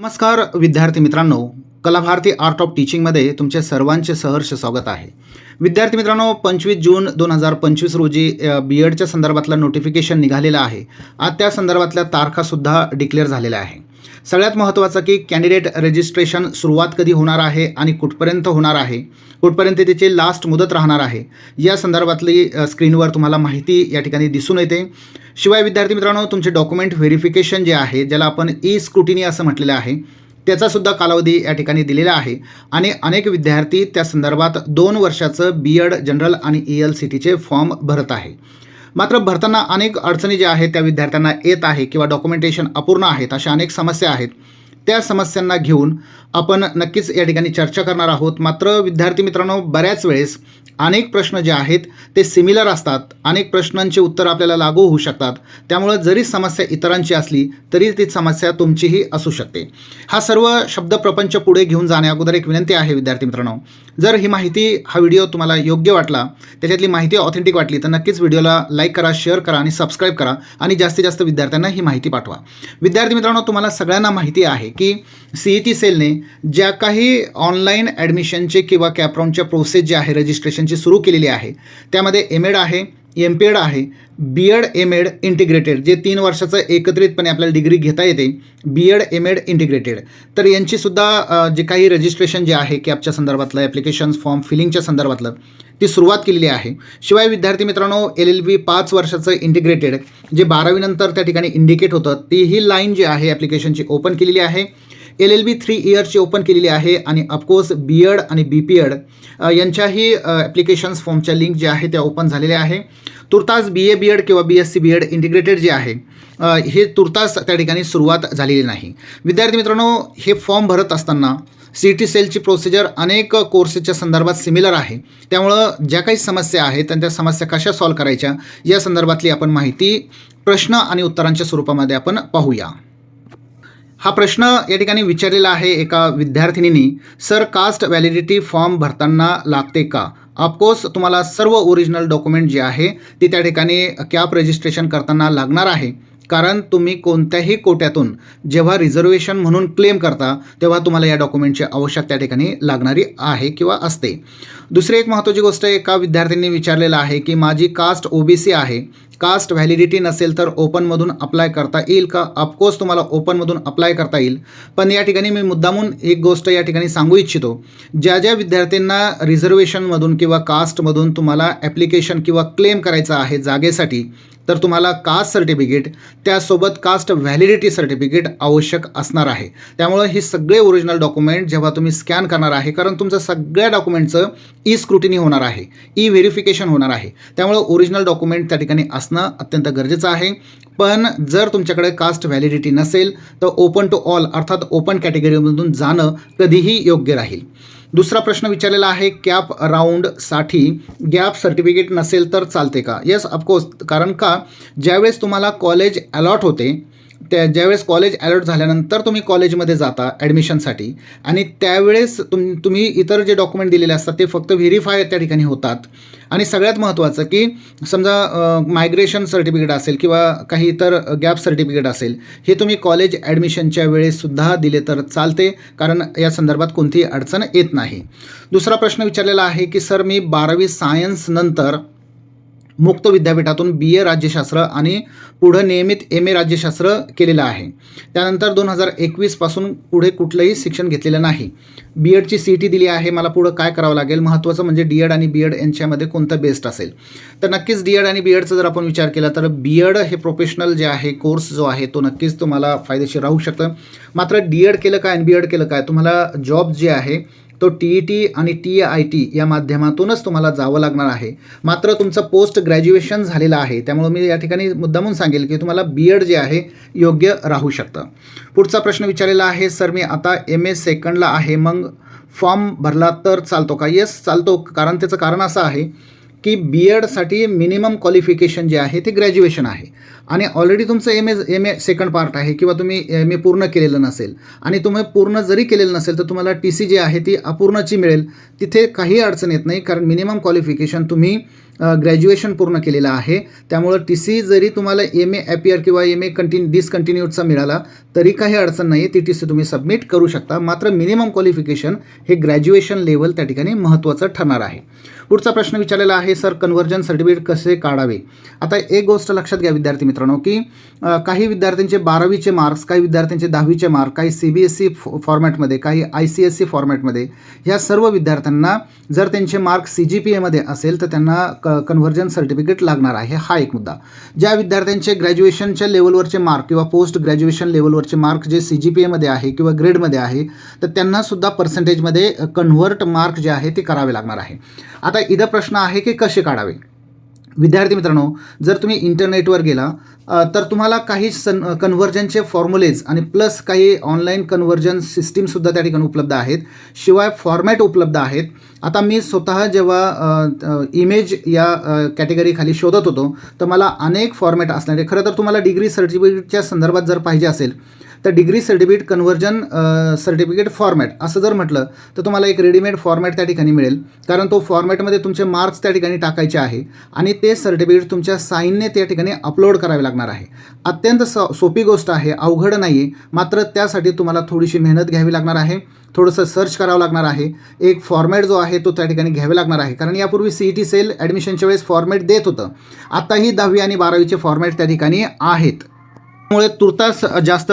नमस्कार विद्यार्थी मित्रांनो. कलाभारती आर्ट ऑफ टीचिंगमध्ये तुमचे सर्वांचे सहर्ष स्वागत आहे. विद्यार्थी मित्रांनो पंचवीस जून दोन हजार पंचवीस रोजी बी एडच्या संदर्भातलं नोटिफिकेशन निघालेलं आहे. आज त्या संदर्भातल्या तारखासुद्धा डिक्लेअर झालेल्या आहे. सगळ्यात महत्त्वाचं की कॅन्डिडेट रजिस्ट्रेशन सुरुवात कधी होणार आहे आणि कुठपर्यंत होणार आहे कुठपर्यंत त्याची लास्ट मुदत राहणार आहे या संदर्भातली स्क्रीनवर तुम्हाला माहिती या ठिकाणी दिसून येते. शिवाय विद्यार्थी मित्रांनो तुमचे डॉक्युमेंट व्हेरिफिकेशन जे आहे ज्याला आपण ई स्क्रुटिनी असं म्हटलेलं आहे त्याचासुद्धा कालावधी या ठिकाणी दिलेला आहे. आणि अनेक विद्यार्थी त्या संदर्भात दोन वर्षाचं बी एड जनरल आणि ई एल सी टीचे फॉर्म भरत आहे. मात्र भरताना अनेक अडचणी ज्या आहेत त्या विद्यार्थ्यांना येत आहे किंवा डॉक्युमेंटेशन अपूर्ण आहेत अशा अनेक समस्या आहेत. त्या समस्यांना घेऊन आपण नक्कीच या ठिकाणी चर्चा करणार आहोत. मात्र विद्यार्थी मित्रांनो बऱ्याच वेळेस अनेक प्रश्न जे आहेत ते सिमिलर असतात. अनेक प्रश्नांचे उत्तर आपल्याला लागू होऊ शकतात. त्यामुळं जरी समस्या इतरांची असली तरी ती समस्या तुमचीही असू शकते. हा सर्व शब्द प्रपंच पुढे घेऊन जाण्या अगोदर एक विनंती आहे विद्यार्थी मित्रांनो. जर ही माहिती हा व्हिडिओ तुम्हाला योग्य वाटला त्याच्यातली माहिती ऑथेंटिक वाटली तर नक्कीच व्हिडिओला लाईक करा शेअर करा आणि सबस्क्राईब करा आणि जास्तीत जास्त विद्यार्थ्यांना ही माहिती पाठवा. विद्यार्थी मित्रांनो तुम्हाला सगळ्यांना माहिती आहे की सी ई टी सेलने ज्या काही ऑनलाईन ॲडमिशनचे किंवा कॅपराऊंडच्या प्रोसेस जी आहे रजिस्ट्रेशनची सुरू केलेली आहे त्यामध्ये एम एड आहे एम पी एड आहे B Ed M Ed integrated जे तीन वर्षाचं एकत्रितपणे आपल्याला डिग्री घेता येते B Ed M Ed integrated तर यांचीसुद्धा जे काही रजिस्ट्रेशन जे आहे कॅपच्या संदर्भातलं ॲप्लिकेशन्स फॉर्म फिलिंगच्या संदर्भातलं ती सुरुवात केलेली आहे. शिवाय विद्यार्थी मित्रांनो एल एल बी पाच वर्षाचं इंटिग्रेटेड जे बारावीनंतर त्या ठिकाणी इंडिकेट होतं ती ही लाईन जी आहे ॲप्लिकेशनची ओपन केलेली आहे. एल एल बी थ्री इयर्सची ओपन केलेली आहे आणि ऑफकोर्स बी एड आणि बी पी एड यांच्याही ॲप्लिकेशन्स फॉर्मच्या लिंक ज्या आहे त्या ओपन झालेल्या आहे. तुर्तास बी ए बी एड किंवा B S C B Ed integrated जे आहे हे तुर्तास त्या ठिकाणी सुरुवात झालेली नाही. विद्यार्थी मित्रांनो हे फॉर्म भरत असताना सी टी सेलची प्रोसिजर अनेक कोर्सेसच्या संदर्भात सिमिलर आहे. त्यामुळं ज्या काही समस्या आहेत आणि त्या समस्या कशा सॉल्व करायच्या या संदर्भातली आपण माहिती प्रश्न आणि उत्तरांच्या स्वरूपामध्ये आपण पाहूया. हा प्रश्न या ठिकाणी विचारलेला आहे एका विद्यार्थिनीनी सर कास्ट व्हॅलिडिटी फॉर्म भरताना लागते का? ऑफकोर्स तुम्हाला सर्व ओरिजिनल डॉक्युमेंट जे आहे ते त्या ठिकाणी कॅप रजिस्ट्रेशन करताना लागणार आहे. कारण तुम्ही कोणत्याही कोट्यातून जेव्हा रिझर्वेशन म्हणून क्लेम करता तेव्हा तुम्हाला या डॉक्युमेंटची आवश्यक त्या ठिकाणी लागणारी आहे किंवा असते. दुसरी एक महत्त्वाची गोष्ट एका विद्यार्थ्यांनी विचारलेलं आहे की माझी कास्ट ओ बी सी आहे. कास्ट व्हॅलिडिटी नसेल तर ओपनमधून अप्लाय करता येईल का? ऑफकोर्स तुम्हाला ओपनमधून अप्लाय करता येईल. पण या ठिकाणी मी मुद्दामून एक गोष्ट या ठिकाणी सांगू इच्छितो. ज्या ज्या विद्यार्थ्यांना रिझर्वेशनमधून किंवा कास्टमधून तुम्हाला ॲप्लिकेशन किंवा क्लेम करायचं आहे जागेसाठी तर तुम्हाला कास्ट सर्टिफिकेट त्यासोबत कास्ट व्हॅलिडिटी सर्टिफिकेट आवश्यक असणार आहे. त्यामुळे हे सगळे ओरिजिनल डॉक्युमेंट जेव्हा तुम्ही स्कॅन करणार आहे कारण तुमचं सगळ्या डॉक्युमेंटचं ई स्क्रुटिनी होणार आहे ई व्हेरिफिकेशन होणार आहे. त्यामुळं ओरिजिनल डॉक्युमेंट त्या ठिकाणी असणं अत्यंत गरजेचं आहे. पण जर तुमच्याकडे कास्ट व्हॅलिडिटी नसेल तर ओपन टू ऑल अर्थात ओपन कॅटेगरीमधून जाणं कधीही योग्य राहील. दुसरा प्रश्न विचारलेला आहे कॅप राऊंडसाठी गॅप सर्टिफिकेट नसेल तर चालते का? येस ऑफकोर्स कारण का? ज्यावेळेस तुम्हाला कॉलेज अलॉट होते त्या ज्यावेळेस कॉलेज ॲलॉट झाल्यानंतर तुम्ही कॉलेजमध्ये जाता ॲडमिशनसाठी आणि त्यावेळेस तुम तुम्ही इतर जे डॉक्युमेंट दिलेले असतात ते फक्त व्हेरीफाय त्या ठिकाणी होतात. आणि सगळ्यात महत्त्वाचं की समजा मायग्रेशन सर्टिफिकेट असेल किंवा काही इतर गॅप सर्टिफिकेट असेल हे तुम्ही कॉलेज ॲडमिशनच्या वेळेससुद्धा दिले तर चालते कारण या संदर्भात कोणतीही अडचण येत नाही. दुसरा प्रश्न विचारलेला आहे की सर मी बारावी सायन्स नंतर मुक्त विद्यापीठातून बी ए राज्यशास्त्र आणि पुढं नियमित एम ए राज्यशास्त्र केलेलं आहे. त्यानंतर दोन हजार एकवीसपासून पुढे कुठलंही शिक्षण घेतलेलं नाही. बी एडची सी टी दिली आहे. मला पुढं काय करावं लागेल? महत्त्वाचं म्हणजे डी एड आणि बी एड यांच्यामध्ये कोणतं बेस्ट असेल? तर नक्कीच डी एड आणि बी एडचा जर आपण विचार केला तर बी एड हे प्रोफेशनल जे आहे कोर्स जो आहे तो नक्कीच तुम्हाला फायदेशीर राहू शकतं. मात्र डी एड केलं काय आणि बी एड केलं काय? तुम्हाला जॉब जे आहे तो टी ई टी आणि टी आय टी या माध्यमातूनच तुम्हाला जावं लागणार आहे. मात्र तुमचं पोस्ट ग्रॅज्युएशन झालेलं आहे. त्यामुळे मी या ठिकाणी मुद्दामून सांगेल की तुम्हाला बी एड जे आहे योग्य राहू शकतं. पुढचा प्रश्न विचारलेला आहे सर मी आता एम ए सेकंडला आहे मग फॉर्म भरला तर चालतो का? येस चालतो. कारण त्याचं कारण असं आहे की बी एडसाठी मिनिमम क्वालिफिकेशन जे आहे ते ग्रॅज्युएशन आहे. आणि ऑलरेडी तुमचं M A M A second part आहे किंवा तुम्ही एम ए पूर्ण केलेलं नसेल. आणि तुम्ही पूर्ण जरी केलेलं नसेल तर तुम्हाला टी सी जी आहे ती अपूर्णची मिळेल. तिथे काही अडचण येत नाही कारण मिनिमम क्वालिफिकेशन तुम्ही ग्रॅज्युएशन पूर्ण केलेलं आहे. त्यामुळं टी सी जरी तुम्हाला एम ए ॲपियर किंवा एम ए कंटिन्यू डिसकंटिन्यूडचा मिळाला तरी काही अडचण नाही ती टी सी तुम्ही सबमिट करू शकता. मात्र मिनिमम क्वालिफिकेशन हे ग्रॅज्युएशन लेवल त्या ठिकाणी महत्त्वाचं ठरणार आहे. पुढचा प्रश्न विचारलेला आहे सर कन्व्हर्जन सर्टिफिकेट कसे काढावे? आता एक गोष्ट लक्षात घ्या विद्यार्थी मित्रांनो की काही विद्यार्थ्यांचे बारावीचे मार्क्स काही विद्यार्थ्यांचे दहावीचे मार्क काही सी बी एस सी फॉर्मॅटमध्ये काही आय सी एस सी फॉर्मॅटमध्ये ह्या सर्व विद्यार्थ्यांना जर त्यांचे मार्क सी जी पी एमध्ये असेल तर त्यांना क कन्व्हर्जन सर्टिफिकेट लागणार आहे. हा एक मुद्दा. ज्या विद्यार्थ्यांचे ग्रॅज्युएशनच्या लेवलवरचे मार्क किंवा पोस्ट ग्रॅज्युएशन लेवलवरचे मार्क जे सी जी पी एमध्ये आहे किंवा ग्रेडमध्ये आहे तर त्यांनासुद्धा पर्सेंटेजमध्ये कन्व्हर्ट मार्क जे आहे ते करावे लागणार आहे. आता इथं प्रश्न आहे की कसे काढावे? विद्यार्थी मित्रांनो जर तुम्ही इंटरनेटवर गेला तर तुम्हाला काही सन कन्व्हर्जनचे फॉर्म्युलेज आणि प्लस काही ऑनलाईन कन्व्हर्जन सिस्टीमसुद्धा त्या ठिकाणी उपलब्ध आहेत. शिवाय फॉर्मॅट उपलब्ध आहेत. आता मी स्वतः जेव्हा इमेज या कॅटेगरीखाली शोधत होतो तर मला अनेक फॉर्मॅट असणारे खरं तर तुम्हाला डिग्री सर्टिफिकेटच्या संदर्भात जर पाहिजे असेल तर degree certificate conversion certificate format असं जर म्हटलं तर तुम्हाला एक रेडीमेड फॉर्मॅट त्या ठिकाणी मिळेल. कारण तो फॉर्मॅटमध्ये तुमचे मार्क्स त्या ठिकाणी टाकायचे आहे आणि ते सर्टिफिकेट तुमच्या साईनने त्या ठिकाणी अपलोड करावे लागणार आहे. अत्यंत स सोपी गोष्ट आहे अवघड नाही आहे मात्र त्यासाठी तुम्हाला थोडीशी मेहनत घ्यावी लागणार आहे थोडंसं सर्च करावं लागणार आहे. एक फॉर्मॅट जो आहे तो त्या ठिकाणी घ्यावे लागणार आहे. कारण यापूर्वी सी ई टी सेल ॲडमिशनच्या वेळेस फॉर्मॅट देत होतं. आत्ताही दहावी आणि बारावीचे फॉर्मॅट त्या ठिकाणी आहेत. त्यामुळे तुर्तास जास्त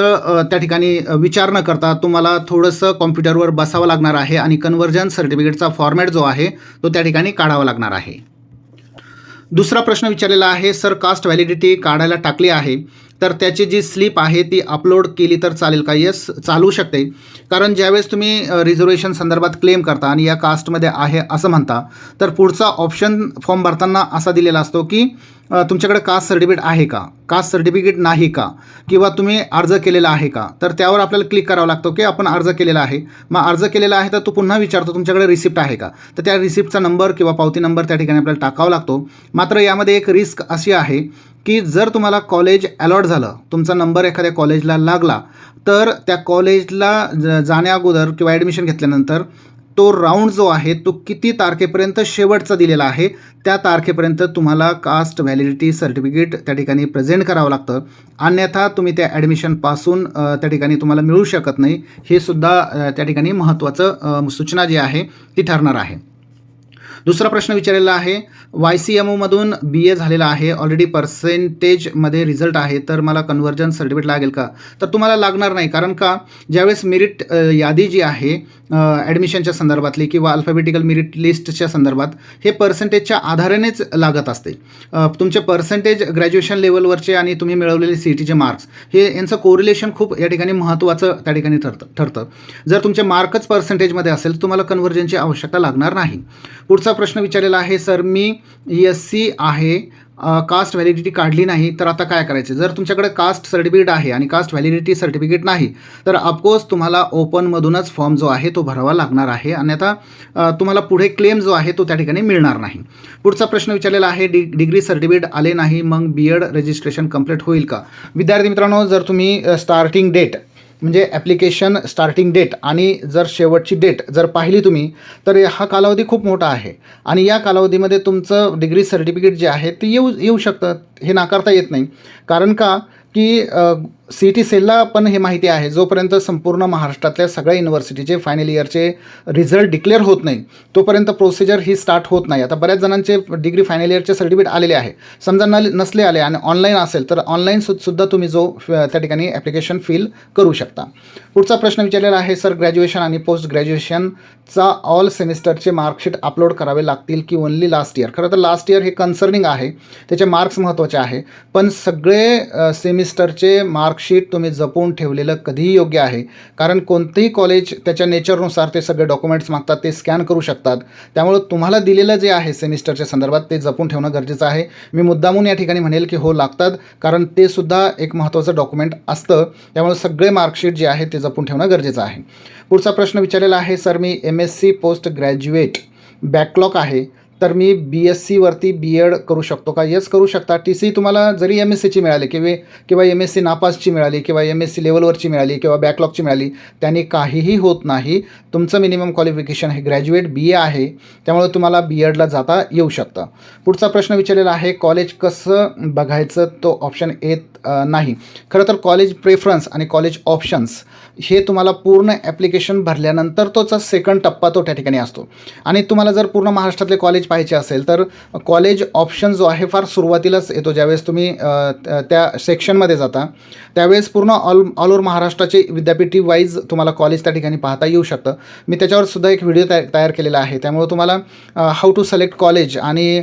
त्या ठिकाणी विचार न करता तुम्हाला थोडंसं कॉम्प्युटरवर बसावं लागणार आहे आणि कन्व्हर्जन सर्टिफिकेटचा फॉर्मॅट जो आहे तो त्या ठिकाणी काढावा लागणार आहे. दुसरा प्रश्न विचारलेला आहे सर कास्ट व्हॅलिडिटी काढायला टाकली आहे तर त्याची जी स्लिप आहे ती अपलोड केली तर चालेल का? येस चालू शकते. कारण ज्यावेळेस तुम्ही रिझर्वेशन संदर्भात क्लेम करता आणि या कास्टमध्ये आहे असं म्हणता तर पुढचा ऑप्शन फॉर्म भरताना असा दिलेला असतो की तुमच्याकडे कास्ट सर्टिफिकेट आहे का? कास्ट सर्टिफिकेट नाही का? किंवा तुम्ही अर्ज केलेला आहे का? तर त्यावर आपल्याला क्लिक करावं लागतो की आपण अर्ज केलेला आहे. मग अर्ज केलेला आहे तर तो पुन्हा विचारतो तुमच्याकडे रिसिप्ट आहे का? तर त्या रिसिप्टचा नंबर किंवा पावती नंबर त्या ठिकाणी आपल्याला टाकावा लागतो. मात्र यामध्ये एक रिस्क अशी आहे की जर तुम्हाला कॉलेज अलॉट झालं तुमचा नंबर एखाद्या कॉलेजला लागला तर त्या कॉलेजला ज जाण्या अगोदर किंवा ॲडमिशन घेतल्यानंतर तो राऊंड जो आहे तो किती तारखेपर्यंत शेवटचा दिलेला आहे त्या तारखेपर्यंत तुम्हाला कास्ट व्हॅलिडिटी सर्टिफिकेट त्या ठिकाणी प्रेझेंट करावं लागतं. अन्यथा तुम्ही त्या ॲडमिशनपासून त्या ठिकाणी तुम्हाला मिळू शकत नाही. हे सुद्धा त्या ठिकाणी महत्त्वाचं सूचना जी आहे ती ठरणार आहे. दुसरा प्रश्न विचारलेला आहे वाय सी एम ओमधून बी ए झालेला आहे ऑलरेडी पर्सेंटेजमध्ये रिझल्ट आहे तर मला कन्व्हर्जन सर्टिफिकेट लागेल का? तर तुम्हाला लागणार नाही कारण का? ज्यावेळेस मेरिट यादी जी आहे ॲडमिशनच्या संदर्भातली किंवा अल्फाबेटिकल मेरिट लिस्टच्या संदर्भात हे पर्सेंटेजच्या आधारानेच लागत असते. तुमचे पर्सेंटेज ग्रॅज्युएशन लेवलवरचे आणि तुम्ही मिळवलेले सी टीचे मार्क्स हे यांचं कोरिलेशन खूप या ठिकाणी महत्त्वाचं त्या ठिकाणी ठरतं ठरतं. जर तुमचे मार्कच पर्सेंटेजमध्ये असेल तर तुम्हाला कन्व्हर्जनची आवश्यकता लागणार नाही. पुढचा पुढचा प्रश्न विचारलेला आहे सर मी एस सी आहे कास्ट व्हॅलिडिटी काढली नाही तर आता काय करायचं? जर तुमच्याकडे कास्ट सर्टिफिकेट आहे आणि कास्ट व्हॅलिडिटी सर्टिफिकेट नाही तर अफकोर्स तुम्हाला ओपनमधूनच फॉर्म जो आहे तो भरावा लागणार आहे आणि आता तुम्हाला पुढे क्लेम जो आहे तो त्या ठिकाणी मिळणार नाही. पुढचा प्रश्न विचारलेला आहे डि डिग्री सर्टिफिकेट आले नाही मग बी एड रजिस्ट्रेशन कंप्लीट होईल का? विद्यार्थी मित्रांनो जर तुम्ही स्टार्टिंग डेट म्हणजे ॲप्लिकेशन स्टार्टिंग डेट आणि जर शेवटची डेट जर पाहिली तुम्ही तर हा कालावधी खूप मोठा आहे. आणि या कालावधीमध्ये तुमचं डिग्री सर्टिफिकेट जे आहे ते येऊ येऊ शकतं. हे नाकारता येत नाही. कारण का? की सी टी सेलला पण हे माहिती आहे. जोपर्यंत संपूर्ण महाराष्ट्रातल्या सगळ्या युनिव्हर्सिटीचे फायनल इयरचे रिझल्ट डिक्लेअर होत नाही तोपर्यंत प्रोसिजर ही स्टार्ट होत नाही. आता बऱ्याच जणांचे डिग्री फायनल इयरचे सर्टिफिकेट आलेले आहे. समजा न नसले आले आणि ऑनलाईन असेल तर ऑनलाईन सु सुद्धा तुम्ही जो त्या ठिकाणी ॲप्लिकेशन फिल करू शकता. पुढचा प्रश्न विचारलेला आहे सर ग्रॅज्युएशन आणि पोस्ट ग्रॅज्युएशनचा ऑल सेमिस्टरचे मार्कशीट अपलोड करावे लागतील की ओनली लास्ट इयर खरं तर लास्ट इयर हे कन्सर्निंग आहे. त्याचे मार्क्स महत्त्वाचे आहे. पण सगळे सेमिस्टरचे मार्क मार्कशीट तुम्ही जपून ठेवलेलं कधीही योग्य आहे. कारण कोणतेही कॉलेज त्याच्या नेचरनुसार ते सगळे डॉक्युमेंट्स मागतात ते स्कॅन करू शकतात. त्यामुळं तुम्हाला दिलेलं जे आहे सेमिस्टरच्या संदर्भात ते जपून ठेवणं गरजेचं आहे. मी मुद्दामून या ठिकाणी म्हणेल की हो लागतात कारण ते सुद्धा एक महत्त्वाचं डॉक्युमेंट असतं. त्यामुळे सगळे मार्कशीट जे आहे ते जपून ठेवणं गरजेचं आहे. पुढचा प्रश्न विचारलेला आहे सर मी M S C post graduate backlog आहे. तर मी बी एस सीवरती बी एड करू शकतो का? येस करू शकता. टी सी तुम्हाला जरी एम एस सीची मिळाली किंवा किंवा एम एस सी नापासची मिळाली किंवा एम एस सी लेवलवरची मिळाली किंवा बॅकलॉगची मिळाली त्यांनी काहीही होत नाही. तुमचं मिनिमम क्वालिफिकेशन हे ग्रॅज्युएट बी ए आहे. त्यामुळे तुम्हाला बी एडला जाता येऊ शकतं. पुढचा प्रश्न विचारलेला आहे कॉलेज कसं बघायचं? तो ऑप्शन येत नाही. खरं तर कॉलेज प्रेफरन्स आणि कॉलेज ऑप्शन्स हे तुम्हाला पूर्ण ॲप्लिकेशन भरल्यानंतर तोचा सेकंड टप्पा तो त्या ठिकाणी असतो. आणि तुम्हाला जर पूर्ण महाराष्ट्रातले कॉलेज पाहायचे असेल तर कॉलेज ऑप्शन जो आहे फार सुरुवातीलाच येतो. ज्यावेळेस तुम्ही त्या सेक्शनमध्ये जाता त्यावेळेस पूर्ण ऑल ऑल ओव्हर महाराष्ट्राचे विद्यापीठी वाईज तुम्हाला कॉलेज त्या ठिकाणी पाहता येऊ शकतं. मी त्याच्यावर सुद्धा एक व्हिडिओ तया तयार केलेला आहे. त्यामुळे तुम्हाला हाऊ टू सिलेक्ट कॉलेज आणि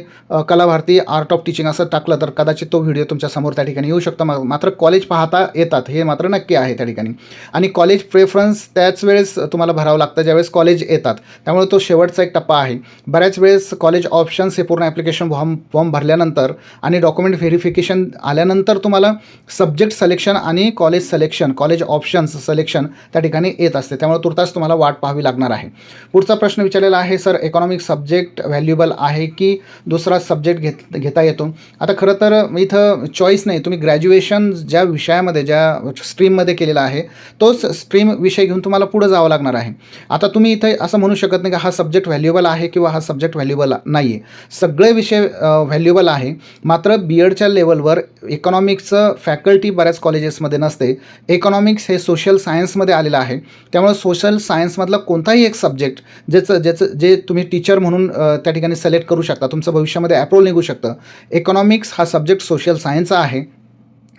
कला भारती आर्ट ऑफ टीचिंग असं टाकलं तर कदाचित तो व्हिडिओ तुमच्यासमोर त्या ठिकाणी येऊ शकतो. मा- मात्र कॉलेज पाहता येतात हे मात्र नक्की आहे त्या ठिकाणी. आणि कॉलेज कॉलेज प्रेफरन्स त्याच वेळेस तुम्हाला भरावं लागतं ज्यावेळेस कॉलेज येतात. त्यामुळे तो शेवटचा एक टप्पा आहे. बऱ्याच वेळेस कॉलेज ऑप्शन्स हे पूर्ण ॲप्लिकेशन फॉर्म फॉर्म भरल्यानंतर आणि डॉक्युमेंट व्हेरिफिकेशन आल्यानंतर तुम्हाला सब्जेक्ट सिलेक्शन आणि college selection college options selection त्या ठिकाणी येत असते. त्यामुळे तुर्तास तुम्हाला वाट पाहावी लागणार आहे. पुढचा प्रश्न विचारलेला आहे सर इकॉनॉमिक सब्जेक्ट व्हॅल्युएबल आहे की दुसरा सब्जेक्ट घेत घेता येतो? आता खरं तर इथं चॉईस नाही. तुम्ही ग्रॅज्युएशन ज्या विषयामध्ये ज्या स्ट्रीममध्ये केलेला आहे तोच स्ट्रीम विषय घेऊन तुम्हाला पुढं जावं लागणार आहे. आता तुम्ही इथे असं म्हणू शकत नाही की हा सब्जेक्ट व्हॅल्युएबल आहे किंवा हा सब्जेक्ट व्हॅल्युएबल नाही आहे सगळे विषय व्हॅल्युएबल आहे. मात्र बी एडच्या लेवलवर इकॉनॉमिक्सचं फॅकल्टी बऱ्याच कॉलेजेसमध्ये नसते. इकॉनॉमिक्स हे सोशल सायन्समध्ये आलेलं आहे. त्यामुळे सोशल सायन्समधला कोणताही एक सब्जेक्ट ज्याचं ज्याचं जे तुम्ही टीचर म्हणून त्या ठिकाणी सिलेक्ट करू शकता. तुमचं भविष्यामध्ये ॲप्रोल निघू शकतं. इकॉनॉमिक्स हा सब्जेक्ट सोशल सायन्सचा आहे.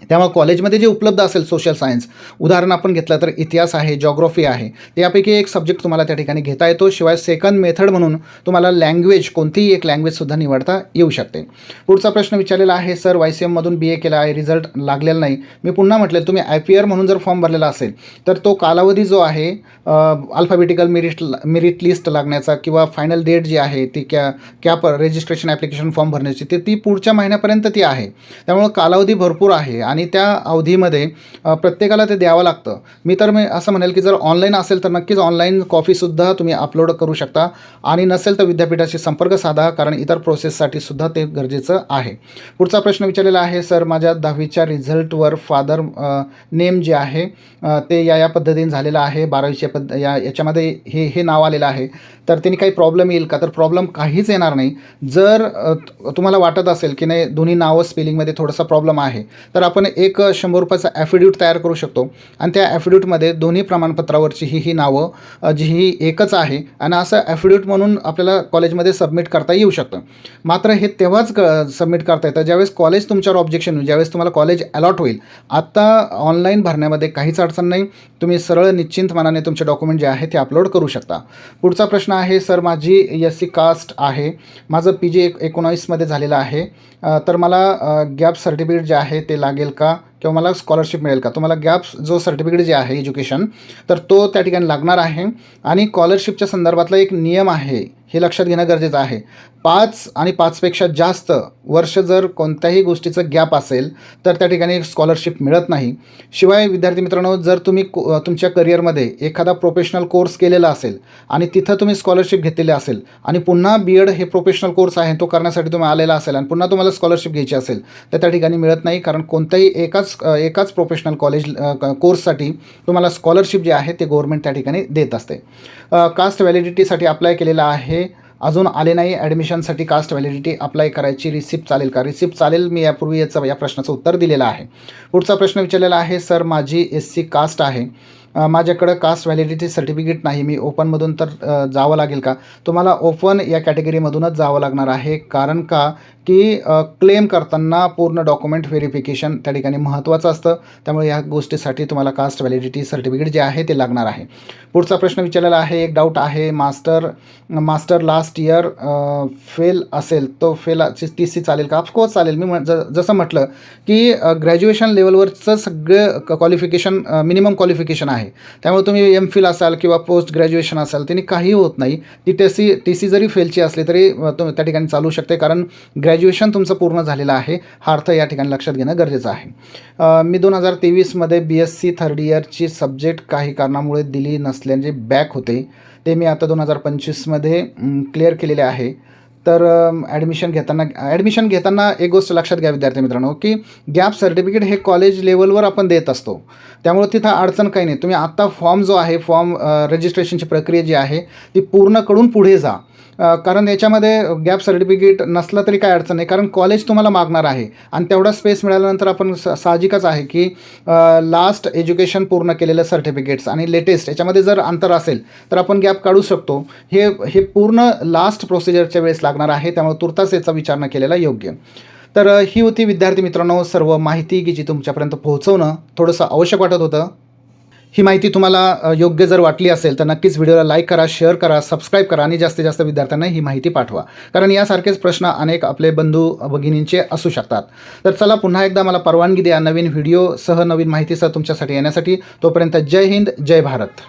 त्यामुळे कॉलेजमध्ये जे उपलब्ध असेल सोशल सायन्स उदाहरण आपण घेतलं तर इतिहास आहे जॉग्रफी आहे त्यापैकी एक सब्जेक्ट तुम्हाला त्या ठिकाणी घेता येतो. शिवाय सेकंड मेथड म्हणून तुम्हाला लँग्वेज कोणतीही एक लँग्वेजसुद्धा निवडता येऊ शकते. पुढचा प्रश्न विचारलेला आहे सर वाय सी एममधून बी ए केला आहे रिझल्ट लागलेला नाही. मी पुन्हा म्हटलं तुम्ही आय पी आर म्हणून जर फॉर्म भरलेला असेल तर तो कालावधी जो आहे अल्फाबेटिकल मेरिट मेरिट लिस्ट लागण्याचा किंवा फायनल डेट जी आहे ती कॅ पर रजिस्ट्रेशन ॲप्लिकेशन फॉर्म भरण्याची ती ती पुढच्या महिन्यापर्यंत ती आहे. त्यामुळं कालावधी भरपूर आहे आणि आणि त्या अवधीमध्ये प्रत्येकाला ते द्यावं लागतं. मी तर मी असं म्हणेल की जर ऑनलाईन असेल तर नक्कीच ऑनलाईन कॉपीसुद्धा तुम्ही अपलोड करू शकता. आणि नसेल तर विद्यापीठाशी संपर्क साधा कारण इतर प्रोसेससाठी सुद्धा ते गरजेचं आहे. पुढचा प्रश्न विचारलेला आहे सर माझ्या दहावीच्या रिझल्टवर फादर नेम जे आहे ते या या पद्धतीने झालेलं आहे बारावीच्या पद्ध या याच्यामध्ये हे हे नाव आलेलं आहे. तर त्यांनी काही प्रॉब्लेम येईल का? तर प्रॉब्लेम काहीच येणार नाही. जर तुम्हाला वाटत असेल की नाही दोन्ही नावं स्पेलिंगमध्ये थोडासा प्रॉब्लेम आहे तर आपण एक शंभर रुपयाचा ॲफिड्यूट तयार करू शकतो. आणि त्या ॲफिड्यूटमध्ये दोन्ही प्रमाणपत्रावरची ही ही नावं जी ही एकच आहे. आणि असं ॲफिड्यूट म्हणून आपल्याला कॉलेजमध्ये सबमिट करता येऊ शकतं. मात्र हे तेव्हाच क सबमिट करता येतं ज्यावेळेस कॉलेज तुमच्यावर ऑब्जेक्शन होईल ज्यावेळेस तुम्हाला कॉलेज अलॉट होईल. आत्ता ऑनलाईन भरण्यामध्ये काहीच अडचण नाही. तुम्ही सरळ निश्चिंत मनाने तुमचे डॉक्युमेंट जे आहे ते अपलोड करू शकता. पुढचा प्रश्न आहे सर माझी एस सी कास्ट आहे. माझं पी जी एक एकोणावीसमध्ये झालेलं आहे. तर मला गॅप सर्टिफिकेट जे आहे ते लागेल का? किंवा मला स्कॉलरशिप मिळेल का? तुम्हाला गॅप जो सर्टिफिकेट जे आहे एज्युकेशन तर तो त्या ठिकाणी लागणार आहे. आणि स्कॉलरशिपच्या संदर्भातला एक नियम आहे हे लक्षात घेणं गरजेचं आहे. पाच आणि पाचपेक्षा जास्त वर्ष जर कोणत्याही गोष्टीचं गॅप असेल तर त्या ठिकाणी स्कॉलरशिप मिळत नाही. शिवाय विद्यार्थी मित्रांनो जर तुम्ही को- तुमच्या करिअरमध्ये एखादा प्रोफेशनल कोर्स केलेला असेल आणि तिथं तुम्ही स्कॉलरशिप घेतलेली असेल आणि पुन्हा बी एड हे प्रोफेशनल कोर्स आहे तो करण्यासाठी तुम्ही आलेला असेल आणि पुन्हा तुम्हाला स्कॉलरशिप घ्यायची असेल तर त्या ठिकाणी मिळत नाही. कारण कोणत्याही एकाच एकाच प्रोफेशनल कॉलेज कोर्ससाठी तुम्हाला स्कॉलरशिप जे आहे ते गव्हर्मेंट त्या ठिकाणी देत असते. कास्ट व्हॅलिडिटीसाठी अप्लाय केलेला आहे अजून आले नाही. ॲडमिशनसाठी कास्ट व्हॅलिडिटी अप्लाय करायची रिसिप्ट चालेल का? रिसिप्ट चालेल मी यापूर्वी याचं या प्रश्नाचं उत्तर दिलेलं आहे. पुढचा प्रश्न विचारलेला आहे सर माझी एस सी कास्ट आहे. माझ्याकडं कास्ट व्हॅलिडिटी सर्टिफिकेट नाही. मी ओपनमधून तर जावं लागेल का? तुम्हाला ओपन या कॅटेगरीमधूनच जावं लागणार आहे. कारण का? की क्लेम करताना पूर्ण डॉक्युमेंट व्हेरिफिकेशन त्या ठिकाणी महत्त्वाचं असतं. त्यामुळे या गोष्टीसाठी तुम्हाला कास्ट व्हॅलिडिटी सर्टिफिकेट जे आहे ते लागणार आहे. पुढचा प्रश्न विचारलेला आहे एक डाऊट आहे master master last year fail असेल तो फेल टी सी चालेल का? ऑफकोर्स चालेल. मी म्हण जसं म्हटलं की ग्रॅज्युएशन लेवलवरचं सगळं क्वालिफिकेशन मिनिमम क्वालिफिकेशन आहे. त्यामुळे तुम्ही एम फिल असाल किंवा पोस्ट ग्रॅज्युएशन असाल त्यांनी काही होत नाही. ती टी सी टी सी जरी फेलची असली तरी अ, त्या ठिकाणी चालू शकते. कारण ग्रॅज्युएशन तुमचं पूर्ण झालेलं आहे. हा अर्थ या ठिकाणी लक्षात घेणं गरजेचं आहे. मी दोन हजार तेवीसमध्ये बी एस सी थर्ड इयरची सब्जेक्ट काही कारणामुळे दिली नसल्याने बॅक होते. ते मी आता दोन हजार पंचवीसमध्ये क्लिअर केलेले आहे. तर ॲडमिशन घेताना ॲडमिशन घेताना एक गोष्ट लक्षात घ्या विद्यार्थी मित्रांनो की गॅप सर्टिफिकेट हे कॉलेज लेवलवर आपण देत असतो. त्यामुळे तिथं अडचण काही नाही. तुम्ही आत्ता फॉर्म जो आहे फॉर्म रजिस्ट्रेशनची प्रक्रिया जी आहे ती पूर्ण करून पुढे जा. कारण याच्यामध्ये गॅप सर्टिफिकेट नसलं तरी काय अडचण नाही. कारण कॉलेज तुम्हाला मागणार आहे. आणि तेवढा स्पेस मिळाल्यानंतर आपण स साहजिकच आहे की लास्ट एज्युकेशन पूर्ण केलेलं सर्टिफिकेट्स आणि लेटेस्ट याच्यामध्ये जर अंतर असेल तर आपण गॅप काढू शकतो. हे हे पूर्ण लास्ट प्रोसिजरच्या वेळेस लागणार आहे. त्यामुळे तुर्तास याचा विचार न केलेला योग्य. तर ही होती विद्यार्थी मित्रांनो सर्व माहिती की जी तुमच्यापर्यंत पोहोचवणं थोडंसं आवश्यक वाटत होतं. ही माहिती तुम्हाला योग्य जर वाटली असेल तर नक्कीच व्हिडिओला लाईक करा शेअर करा सबस्क्राईब करा आणि जास्तीत जास्त विद्यार्थ्यांना ही माहिती पाठवा. कारण यासारखेच प्रश्न अनेक आपले बंधू भगिनींचे असू शकतात. तर चला पुन्हा एकदा मला परवानगी द्या नवीन व्हिडिओसह नवीन माहितीसह तुमच्यासाठी येण्यासाठी. तोपर्यंत जय हिंद जय भारत.